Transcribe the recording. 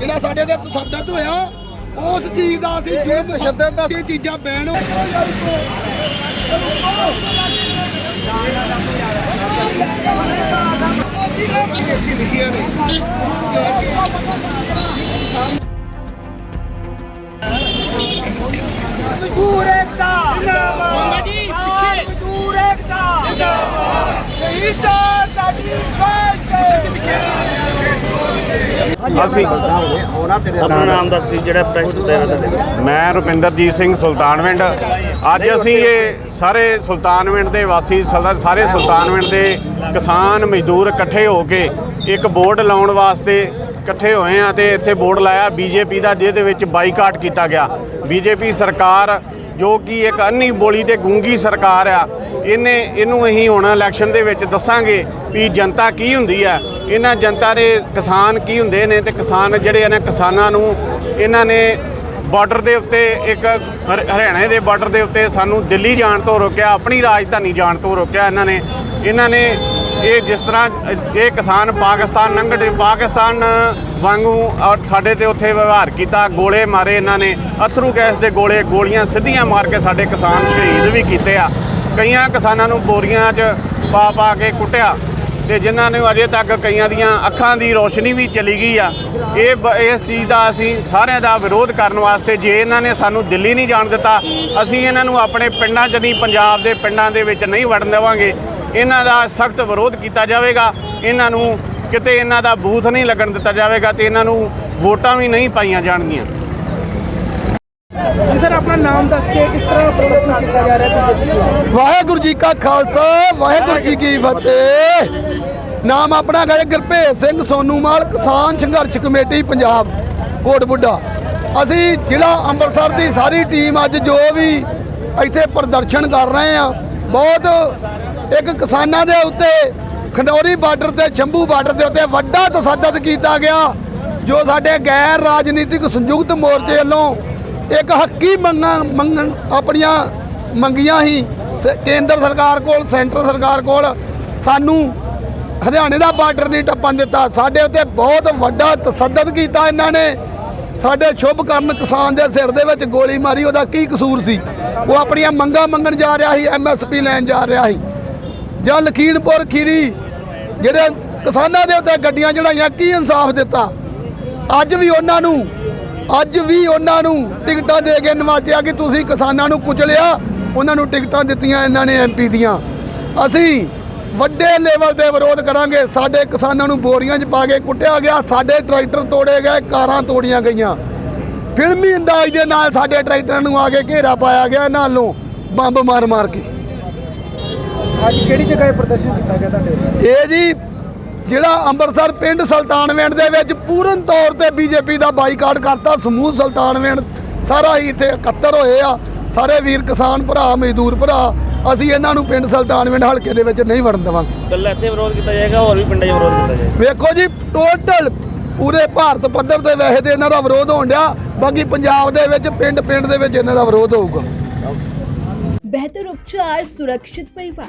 ਜਿਹੜਾ ਸਾਡੇ ਤੇ ਤਸੱਦਦ ਹੋਇਆ ਉਸ ਚੀਜ਼ ਦਾ ਅਸੀਂ ਜੁਰਮ ਤਸ਼ੱਦਦ ਦਾ ਇਹ ਚੀਜ਼ਾਂ ਬੈਨ ਮਜ਼ਦੂਰ ਏਕਤਾ ਜਿੰਦਾਬਾਦ। ਜੀ ਪਿੱਛੇ ਏਕਤਾ ਜਿੰਦਾਬਾਦ। ਸ਼ਹੀਦਾਂ ਸਾਡੀ ਫੌਜ ਅਸੀਂ ਆਪਣਾ ਨਾਮ ਦੱਸ ਦਿਓ ਜਿਹੜਾ ਪ੍ਰੈਸ ਮੈਂ ਰੁਪਿੰਦਰਜੀਤ ਸਿੰਘ ਸੁਲਤਾਨਵਿੰਡ ਅੱਜ ਅਸੀਂ ਇਹ ਸਾਰੇ ਸੁਲਤਾਨਵਿੰਡ ਦੇ ਵਾਸੀ ਸਾਰੇ ਸੁਲਤਾਨਵਿੰਡ ਦੇ ਕਿਸਾਨ ਮਜ਼ਦੂਰ ਇਕੱਠੇ ਹੋ ਕੇ ਇੱਕ ਬੋਰਡ ਲਾਉਣ ਵਾਸਤੇ ਇਕੱਠੇ ਹੋਏ ਆ ਤੇ ਇੱਥੇ ਬੋਰਡ ਲਾਇਆ। ਬੀਜੇਪੀ ਦਾ ਜਿਹਦੇ ਵਿੱਚ ਬਾਈਕਾਟ ਕੀਤਾ ਗਿਆ। ਬੀਜੇਪੀ ਸਰਕਾਰ ਜੋ ਕਿ ਇੱਕ ਅੰਨੀ ਬੋਲੀ ਤੇ ਗੂੰਗੀ ਸਰਕਾਰ ਆ, ਇਹਨੇ ਇਹਨੂੰ ਅਸੀਂ ਹੁਣ ਇਲੈਕਸ਼ਨ ਦੇ ਵਿੱਚ ਦੱਸਾਂਗੇ ਵੀ ਜਨਤਾ ਕੀ ਹੁੰਦੀ ਆ, ਇਹਨਾਂ ਜਨਤਾ ਦੇ ਕਿਸਾਨ ਕੀ ਹੁੰਦੇ ਨੇ ਤੇ ਕਿਸਾਨ ਜਿਹੜੇ ਇਹਨਾਂ ਕਿਸਾਨਾਂ ਨੂੰ, ਇਹਨਾਂ ਨੇ ਬਾਰਡਰ ਦੇ ਉੱਤੇ ਇੱਕ ਹਰ- ਹਰਿਆਣੇ ਦੇ ਬਾਰਡਰ ਦੇ ਉੱਤੇ ਸਾਨੂੰ ਦਿੱਲੀ ਜਾਣ ਤੋਂ ਰੋਕਿਆ, ਆਪਣੀ ਰਾਜਧਾਨੀ ਜਾਣ ਤੋਂ ਰੋਕਿਆ ਇਹਨਾਂ ਨੇ ਇਹਨਾਂ ਨੇ ਇਹ ਜਿਸ ਤਰ੍ਹਾਂ, ਇਹ ਕਿਸਾਨ ਪਾਕਿਸਤਾਨ ਲੰਘਦੇ ਪਾਕਿਸਤਾਨ ਵਾਂਗੂ ਔਰ ਸਾਡੇ ਤੇ ਉੱਥੇ ਵਿਵਹਾਰ ਕੀਤਾ, ਗੋਲੇ ਮਾਰੇ ਇਹਨਾਂ ਨੇ, ਅਥਰੂ ਗੈਸ ਦੇ ਗੋਲੇ, ਗੋਲੀਆਂ ਸਿੱਧੀਆਂ ਮਾਰ ਕੇ ਸਾਡੇ ਕਿਸਾਨ ਸ਼ਹੀਦ ਵੀ ਕੀਤੇ ਆ। ਕਈਆਂ ਕਿਸਾਨਾਂ ਨੂੰ ਬੋਰੀਆਂ 'ਚ ਪਾ ਪਾ ਕੇ ਕੁੱਟਿਆ, ਤੇ ਜਿਨ੍ਹਾਂ ਨੇ ਅਜੇ ਤੱਕ ਕਈਆਂ ਦੀਆਂ ਅੱਖਾਂ ਦੀ ਰੋਸ਼ਨੀ ਵੀ ਚਲੀ ਗਈ ਆ। ਇਹ ਬ- ਇਸ ਚੀਜ਼ ਦਾ ਅਸੀਂ ਸਾਰਿਆਂ ਦਾ ਵਿਰੋਧ ਕਰਨ ਵਾਸਤੇ, ਜੇ ਇਹਨਾਂ ਨੇ ਸਾਨੂੰ ਦਿੱਲੀ ਨਹੀਂ ਜਾਣ ਦਿੱਤਾ, ਅਸੀਂ ਇਹਨਾਂ ਨੂੰ ਆਪਣੇ ਪਿੰਡਾਂ 'ਚ ਨਹੀਂ, ਪੰਜਾਬ ਦੇ ਪਿੰਡਾਂ ਦੇ ਵਿੱਚ ਨਹੀਂ ਵੜਨ ਦੇਵਾਂਗੇ। ਇਹਨਾਂ ਦਾ ਸਖਤ ਵਿਰੋਧ ਕੀਤਾ ਜਾਵੇਗਾ। ਇਹਨਾਂ ਨੂੰ ਕਿਤੇ ਇਹਨਾਂ ਦਾ ਬੂਥ ਨਹੀਂ ਲੱਗਣ ਦਿੱਤਾ ਜਾਵੇਗਾ ਤੇ ਇਹਨਾਂ ਨੂੰ ਵੋਟਾਂ ਵੀ ਨਹੀਂ ਪਾਈਆਂ ਜਾਣਗੀਆਂ। ਸਰ ਆਪਣਾ ਨਾਮ ਦੱਸ ਕੇ ਕਿਸ ਤਰ੍ਹਾਂ ਪ੍ਰਦਰਸ਼ਨ ਕੀਤਾ ਜਾ ਰਿਹਾ ਹੈ ਵਾਹਿਗੁਰੂ ਜੀ ਕਾ ਖਾਲਸਾ ਵਾਹਿਗੁਰੂ ਜੀ ਕੀ ਫਤਿਹ। ਨਾਮ ਆਪਣਾ ਹੈ ਗੁਰਭੇਜ ਸਿੰਘ ਸੋਨੂਮਾਲ ਕਿਸਾਨ ਸੰਘਰਸ਼ ਕਮੇਟੀ ਪੰਜਾਬ ਕੋਟ ਬੁੱਢਾ। ਅਸੀਂ ਜ਼ਿਲ੍ਹਾ ਅੰਮ੍ਰਿਤਸਰ ਦੀ ਸਾਰੀ ਟੀਮ ਅੱਜ ਜੋ ਵੀ ਇੱਥੇ ਪ੍ਰਦਰਸ਼ਨ ਕਰ ਰਹੇ ਆ ਬਹੁਤ ਇੱਕ ਕਿਸਾਨਾਂ ਦੇ ਉੱਤੇ ਖੰਡੌਰੀ ਬਾਰਡਰ ਤੇ, ਸ਼ੰਭੂ ਬਾਰਡਰ ਦੇ ਉੱਤੇ ਵੱਡਾ ਤਸੱਦਦ ਕੀਤਾ ਗਿਆ, ਜੋ ਸਾਡੇ ਗੈਰ ਰਾਜਨੀਤਿਕ ਸੰਯੁਕਤ ਮੋਰਚੇ ਵੱਲੋਂ ਇੱਕ ਹੱਕੀ ਮੰਗਾਂ ਮੰਗਣ, ਆਪਣੀਆਂ ਮੰਗੀਆਂ ਹੀ ਸ- ਕੇਂਦਰ ਸਰਕਾਰ ਕੋਲ, ਸੈਂਟਰ ਸਰਕਾਰ ਕੋਲ ਸਾਨੂੰ ਹਰਿਆਣੇ ਦਾ ਬਾਰਡਰ ਨਹੀਂ ਟੱਪਣ ਦਿੱਤਾ। ਸਾਡੇ ਉੱਤੇ ਬਹੁਤ ਵੱਡਾ ਤਸੱਦਦ ਕੀਤਾ ਇਹਨਾਂ ਨੇ। ਸਾਡੇ ਸ਼ੁਭ ਕਰਨ ਕਿਸਾਨ ਦੇ ਸਿਰ ਦੇ ਵਿੱਚ ਗੋਲੀ ਮਾਰੀ, ਉਹਦਾ ਕੀ ਕਸੂਰ ਸੀ? ਉਹ ਆਪਣੀਆਂ ਮੰਗਾਂ ਮੰਗਣ ਜਾ ਰਿਹਾ ਸੀ ਐਮਐਸਪੀ ਲੈਣ ਜਾ ਰਿਹਾ ਸੀ। ਜਾਂ ਲਖੀਮਪੁਰ ਖੀਰੀ, ਜਿਹੜੇ ਕਿਸਾਨਾਂ ਦੇ ਉੱਤੇ ਗੱਡੀਆਂ ਚੜਾਈਆਂ ਕੀ ਇਨਸਾਫ ਦਿੱਤਾ? ਅੱਜ ਵੀ ਉਹਨਾਂ ਨੂੰ, ਅੱਜ ਵੀ ਉਹਨਾਂ ਨੂੰ ਟਿਕਟਾਂ ਦੇ ਕੇ ਨਵਾਜਿਆ ਕਿ ਤੁਸੀਂ ਕਿਸਾਨਾਂ ਨੂੰ ਕੁਚਲਿਆ ਉਹਨਾਂ ਨੂੰ ਟਿਕਟਾਂ ਦਿੱਤੀਆਂ ਇਹਨਾਂ ਨੇ ਐਮਪੀ ਦੀਆਂ। ਅਸੀਂ ਵੱਡੇ ਲੈਵਲ ਤੇ ਵਿਰੋਧ ਕਰਾਂਗੇ, ਸਾਡੇ ਕਿਸਾਨਾਂ ਨੂੰ ਬੋਰੀਆਂ 'ਚ ਪਾ ਕੇ ਕੁੱਟਿਆ ਗਿਆ, ਸਾਡੇ ਟਰੈਕਟਰ ਤੋੜੇ ਗਏ, ਕਾਰਾਂ ਤੋੜੀਆਂ ਗਈਆਂ। ਫਿਲਮੀ ਅੰਦਾਜ਼ ਦੇ ਨਾਲ ਸਾਡੇ ਟਰੈਕਟਰਾਂ ਨੂੰ ਆ ਕੇ ਘੇਰਾ ਪਾਇਆ ਗਿਆ, ਇਹਨਾਂ ਨੂੰ ਬੰਬ ਮਾਰ ਮਾਰ ਕੇ। ਅੱਜ ਕਿਹੜੀ ਜਗ੍ਹਾ ਇਹ ਪ੍ਰਦਰਸ਼ਨ ਕੀਤਾ ਗਿਆ ਤੁਹਾਡੇ ਇਹ ਜੀ ਜਿਹੜਾ ਅੰਮ੍ਰਿਤਸਰ ਪਿੰਡ ਸੁਲਤਾਨਵਿੰਡ ਦੇ ਵਿੱਚ ਪੂਰਨ ਤੌਰ ਤੇ ਬੀਜੇਪੀ ਦਾ ਬਾਈਕਾਟ ਕਰਤਾ ਸਮੂਹ ਸੁਲਤਾਨਵਿੰਡ ਸਾਰਾ ਹੀ ਇੱਥੇ ਇਕੱਤਰ ਹੋਏ ਆ ਸਾਰੇ ਵੀਰ ਕਿਸਾਨ ਭਰਾ ਮਜ਼ਦੂਰ ਭਰਾ ਅਸੀਂ ਇਹਨਾਂ ਨੂੰ ਪਿੰਡ ਸੁਲਤਾਨਵਿੰਡ ਹਲਕੇ ਦੇ ਵਿੱਚ ਨਹੀਂ ਵੜਨ ਦੇਵਾਂਗੇ। ਕੱਲਾ ਇੱਥੇ ਵਿਰੋਧ ਕੀਤਾ ਜਾਏਗਾ ਹੋਰ ਵੀ ਪਿੰਡਾਂ 'ਚ ਵਿਰੋਧ ਕੀਤਾ ਜਾਏਗਾ? ਵੇਖੋ ਜੀ ਟੋਟਲ ਪੂਰੇ ਭਾਰਤ ਪੱਧਰ ਤੇ ਵੈਸੇ ਤੇ ਇਹਨਾਂ ਦਾ ਵਿਰੋਧ ਹੋਣ ਡਿਆ ਬਾਕੀ ਪੰਜਾਬ ਦੇ ਵਿੱਚ ਪਿੰਡ ਪਿੰਡ ਦੇ ਵਿੱਚ ਇਹਨਾਂ ਦਾ ਵਿਰੋਧ ਹੋਊਗਾ। ਬਿਹਤਰ ਉਪਚਾਰ ਸੁਰੱਖਿਅਤ ਪਰਿਵਾਰ।